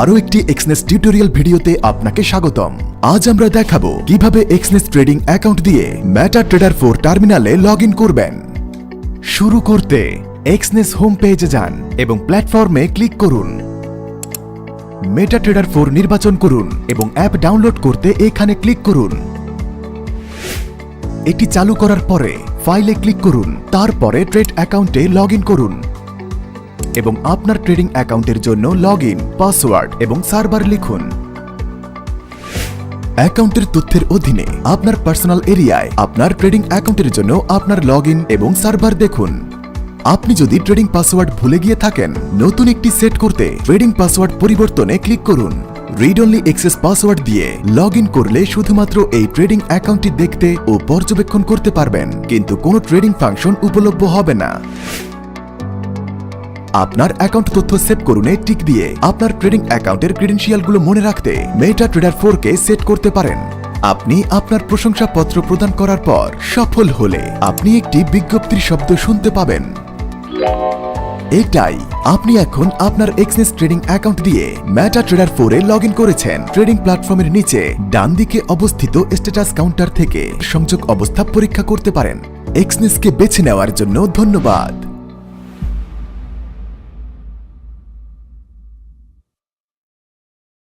আরও একটি Exness tutorial ভিডিওতে আপনাকে স্বাগতম। আজ আমরা দেখাবো কীভাবে এক্সনেস ট্রেডিং অ্যাকাউন্ট দিয়ে ম্যাটা ট্রেডার ফোর টার্মিনালে লগ করবেন। শুরু করতে এক্সনেস হোম পেজে যান এবং প্ল্যাটফর্মে ক্লিক করুন। মেটা ট্রেডার ফোর নির্বাচন করুন এবং অ্যাপ ডাউনলোড করতে এখানে ক্লিক করুন। এটি চালু করার পরে ফাইলে ক্লিক করুন, তারপরে ট্রেড অ্যাকাউন্টে লগ করুন। এবং আপনার ট্রেডিং অ্যাকাউন্টের জন্য লগ পাসওয়ার্ড এবং সার্ভার লিখুন। অ্যাকাউন্টের তথ্যের অধীনে আপনার পার্সোনাল এরিয়ায় আপনার ট্রেডিং অ্যাকাউন্টের জন্য আপনার লগ এবং সার্ভার দেখুন। আপনি যদি ট্রেডিং পাসওয়ার্ড ভুলে গিয়ে থাকেন, নতুন একটি সেট করতে ট্রেডিং পাসওয়ার্ড পরিবর্তনে ক্লিক করুন। রিড অনলি এক্সেস পাসওয়ার্ড দিয়ে লগ করলে শুধুমাত্র এই ট্রেডিং অ্যাকাউন্টটি দেখতে ও পর্যবেক্ষণ করতে পারবেন। কিন্তু কোনো ট্রেডিং ফাংশন উপলব্ধ হবে না। আপনার অ্যাকাউন্ট তথ্য সেভ করুন টিক দিয়ে। আপনার ট্রেডিং অ্যাকাউন্টের ক্রেডেন্সিয়ালগুলো মনে রাখতে মেটা ট্রেডার ফোর কে সেট করতে পারেন। আপনি আপনার প্রশংসাপত্র প্রদান করার পর সফল হলে আপনি একটি বিজ্ঞপ্তির শব্দ শুনতে পাবেন। এটাই, আপনি এখন আপনার এক্সনেস ট্রেডিং অ্যাকাউন্ট দিয়ে ম্যাটা ট্রেডার ফোরে লগ করেছেন। ট্রেডিং প্ল্যাটফর্মের নিচে ডান দিকে অবস্থিত স্ট্যাটাস কাউন্টার থেকে সংযোগ অবস্থা পরীক্ষা করতে পারেন। এক্সনেসকে বেছে নেওয়ার জন্য ধন্যবাদ।